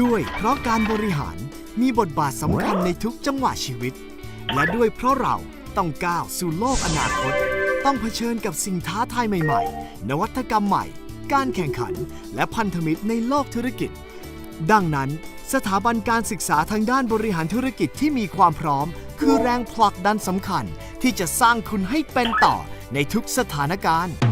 ด้วยเพราะการบริหารมีบทบาทสำคัญในทุกจังหวะชีวิต และด้วยเพราะเราต้องก้าวสู่โลกอนาคต ต้องเผชิญกับสิ่งท้าทายใหม่ๆ นวัตกรรมใหม่ การแข่งขัน และพันธมิตรในโลกธุรกิจ ดังนั้นสถาบันการศึกษาทางด้านบริหารธุรกิจที่มีความพร้อม คือแรงผลักดันสำคัญที่จะสร้างคุณให้เป็นต่อในทุกสถานการณ์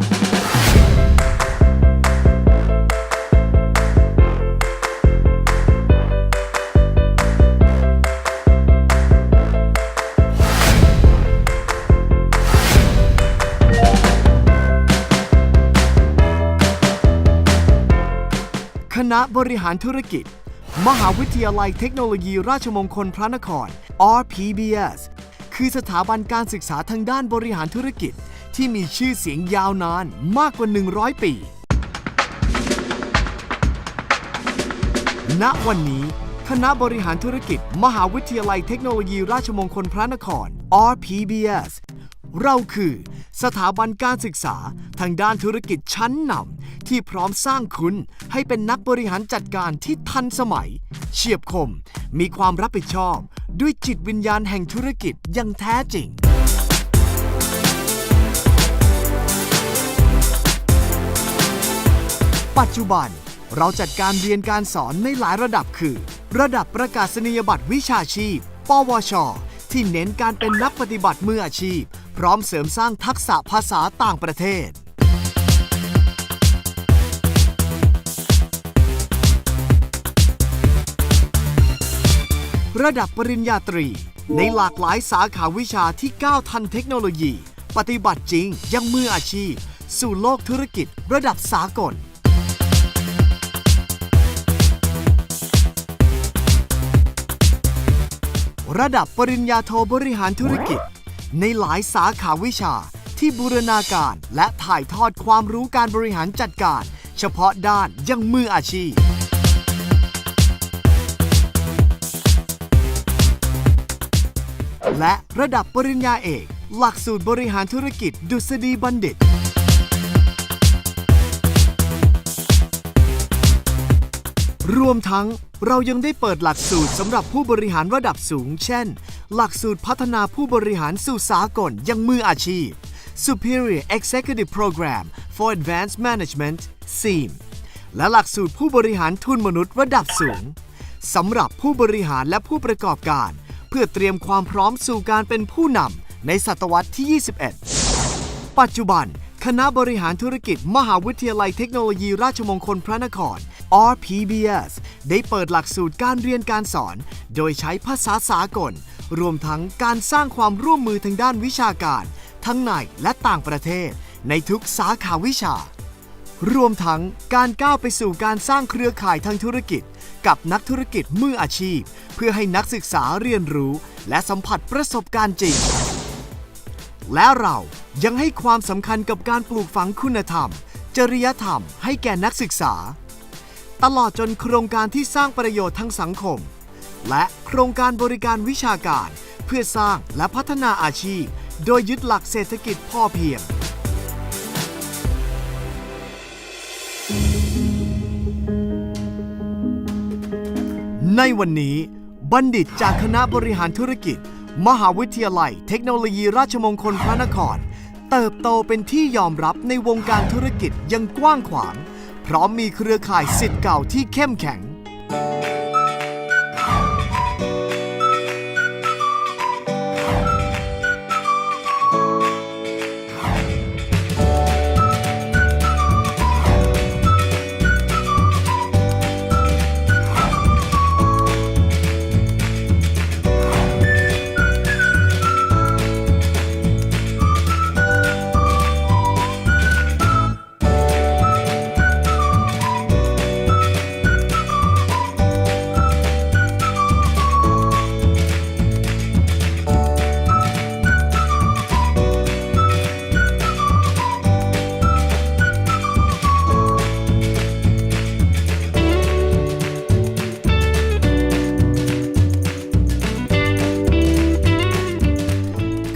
คณะบริหารธุรกิจ มหาวิทยาลัยเทคโนโลยีราชมงคลพระนคร RPBS คือสถาบันการศึกษาทางด้านบริหารธุรกิจ ที่มีชื่อเสียงยาวนานมากกว่า 100 ปี ณ วันนี้ คณะบริหารธุรกิจ มหาวิทยาลัยเทคโนโลยีราชมงคลพระนคร RPBS เราคือ สถาบันการศึกษาทางด้านธุรกิจชั้นนำที่พร้อมสร้างคุณให้เป็นนักบริหารจัดการที่ทันสมัย เฉียบคม มีความรับผิดชอบ ด้วยจิตวิญญาณแห่งธุรกิจอยังแท้จริงปัจจุบันเราจัดการเรียนการสอนในหลายระดับคือ ระดับประกาศนียบัตรวิชาชีพ ปวช ที่เน้นการเป็นนักปฏิบัติมืออาชีพ พร้อมเสริมสร้างทักษะภาษาต่างประเทศ ระดับปริญญาตรี ในหลากหลายสาขาวิชาที่ก้าวทันเทคโนโลยี ปฏิบัติจริงยังมืออาชีพ สู่โลกธุรกิจระดับสากลระดับปริญญาโทบริหารธุรกิจ ในหลายสาขาวิชาที่บูรณาการและถ่ายทอดความรู้การบริหารจัดการ เฉพาะด้านยังมืออาชีพ และระดับปริญญาเอก หลักสูตรบริหารธุรกิจดุษฎีบัณฑิต รวมทั้งเรายังได้เปิดหลักสูตรสำหรับผู้บริหารระดับสูง เช่น หลักสูตรพัฒนาผู้บริหารสู่สากลยังมืออาชีพ Superior Executive Program for Advanced Management SEAM และหลักสูตรผู้บริหารทุนมนุษย์ระดับสูงสำหรับผู้บริหารและผู้ประกอบการ เพื่อเตรียมความพร้อมสู่การเป็นผู้นำในศตวรรษที่ 21 ปัจจุบัน คณะบริหารธุรกิจ มหาวิทยาลัยเทคโนโลยีราชมงคลพระนคร RPBS ได้เปิดหลักสูตรการเรียนการสอน โดยใช้ภาษาสากล รวมทั้งการสร้างความร่วมมือทางด้านวิชาการ ทั้งในและต่างประเทศ ในทุกสาขาวิชา รวมทั้งการก้าวไปสู่การสร้างเครือข่ายทางธุรกิจ กับนักธุรกิจมืออาชีพ เพื่อให้นักศึกษาเรียนรู้ และสัมผัสประสบการณ์จริง และเรายังให้ความสำคัญกับการปลูกฝังคุณธรรม จริยธรรมให้แก่นักศึกษา ตลอดจนโครงการที่สร้างประโยชน์ทั้งสังคม และโครงการบริการวิชาการ เพื่อสร้างและพัฒนาอาชีพ โดยยึดหลักเศรษฐกิจพอเพียง ในวันนี้บัณฑิตจากคณะบริหารธุรกิจ มหาวิทยาลัย เทคโนโลยีราชมงคลพระนคร เติบโตเป็นที่ยอมรับในวงการธุรกิจยังกว้างขวาง พร้อมมีเครือข่ายสิทธิ์เก่าที่เข้มแข็ง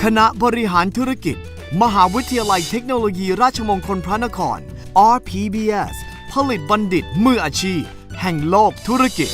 คณะบริหารธุรกิจ มหาวิทยาลัยเทคโนโลยีราชมงคลพระนคร RPBS ผลิตบัณฑิตมืออาชีพ แห่งโลกธุรกิจ